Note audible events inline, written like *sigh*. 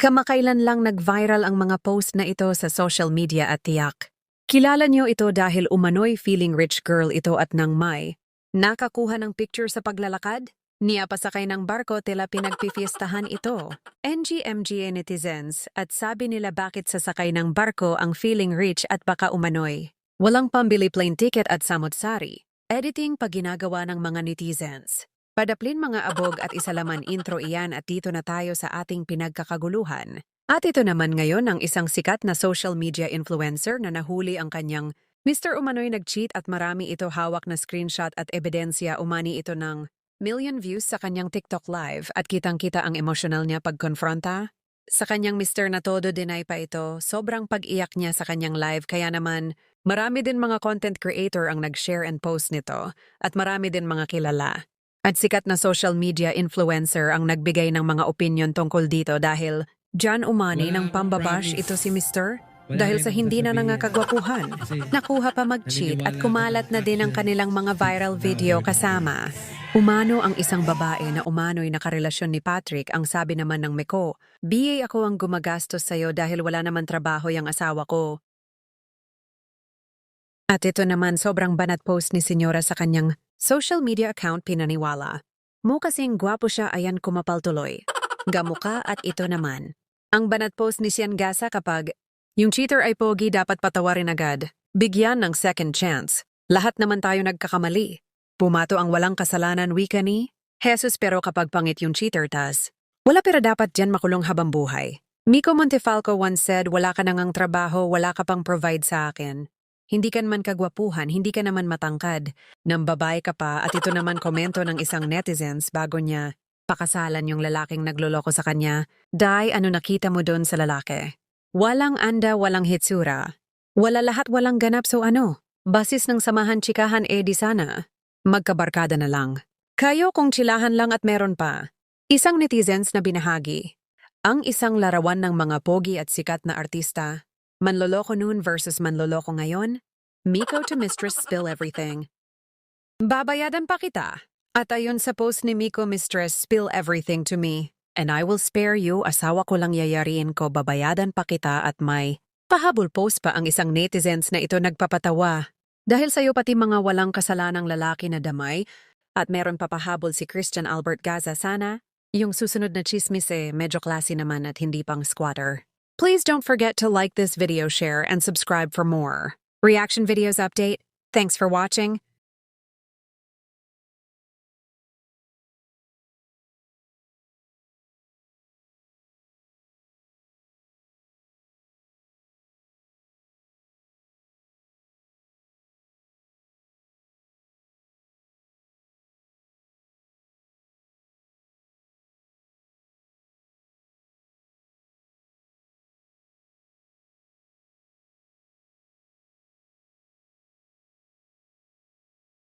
Kamakailan lang nag-viral ang mga post na ito sa social media at tiyak. Kilala niyo ito dahil umano'y feeling rich girl ito at nang may. Nakakuha ng picture sa paglalakad? Niya pasakay ng barko tila pinagpifiestahan ito. NGMGA netizens at sabi nila bakit sasakay ng barko ang feeling rich at baka umano'y. Walang pambili plane ticket at samotsari. Editing pag ginagawa ng mga netizens. Padaplin mga abog at isalaman intro iyan at dito na tayo sa ating pinagkakaguluhan. At ito naman ngayon ang isang sikat na social media influencer na nahuli ang kanyang Mr. Umano'y nag-cheat at marami ito hawak na screenshot at ebidensya umani ito ng million views sa kanyang TikTok live at kitang-kita ang emosyonal niya pagkonfronta. Sa kanyang Mr. na todo deny pa ito, sobrang pag-iyak niya sa kanyang live kaya naman marami din mga content creator ang nag-share and post nito at marami din mga kilala. At sikat na social media influencer ang nagbigay ng mga opinion tungkol dito dahil John Umani Wala ng akong pambabash promise. ito si Mr. Wala dahil sa akong hindi na sasabihin. nangakagwapuhan. *laughs* Nakuha pa mag-cheat at kumalat na din ang kanilang mga viral video kasama. Umano ang isang babae na umano'y nakarelasyon ni Patrick ang sabi naman ng Meko, BA ako ang gumagastos sa'yo dahil wala naman trabaho yung asawa ko. At ito naman sobrang banat post ni Senyora sa kanyang social media account pinaniwala. Mo kasing gwapo siya ayan kumapal tuloy. Gamuka at ito naman. Ang banat post ni Sian Gasa kapag yung cheater ay pogi dapat patawarin agad. Bigyan ng second chance. Lahat naman tayo nagkakamali. Pumato ang walang kasalanan wika ni Jesus pero kapag pangit yung cheater tas. Wala pero dapat dyan makulong habang buhay. Miko Montefalco once said, wala ka nangang trabaho, wala ka pang provide sa akin. Hindi ka naman kagwapuhan, hindi ka naman matangkad. Nang babae ka pa at ito naman komento ng isang netizens bago niya pakasalan yung lalaking nagloloko sa kanya. Dai, ano nakita mo doon sa lalaki? Walang anda, walang hitsura. Wala lahat, walang ganap, so ano? Basis ng samahan chikahan eh di sana. Magkabarkada na lang. Kayo kung chilahan lang at meron pa. Isang netizens na binahagi. Ang isang larawan ng mga pogi at sikat na artista. Manloloko noon versus manloloko ngayon. Miko to mistress spill everything. Babayadan pa kita. At ayon sa post ni Miko Mistress, spill everything to me. And I will spare you, asawa ko lang yayariin ko, babayadan pa kita at may pahabol post pa ang isang netizens na ito nagpapatawa. Dahil sa'yo pati mga walang kasalanang lalaki na damay, at meron pa pahabol si Christian Albert Gaza sana, yung susunod na chismis eh medyo classy naman at hindi pang squatter. Please don't forget to like this video, share, and subscribe for more. Reaction videos update. Thanks for watching.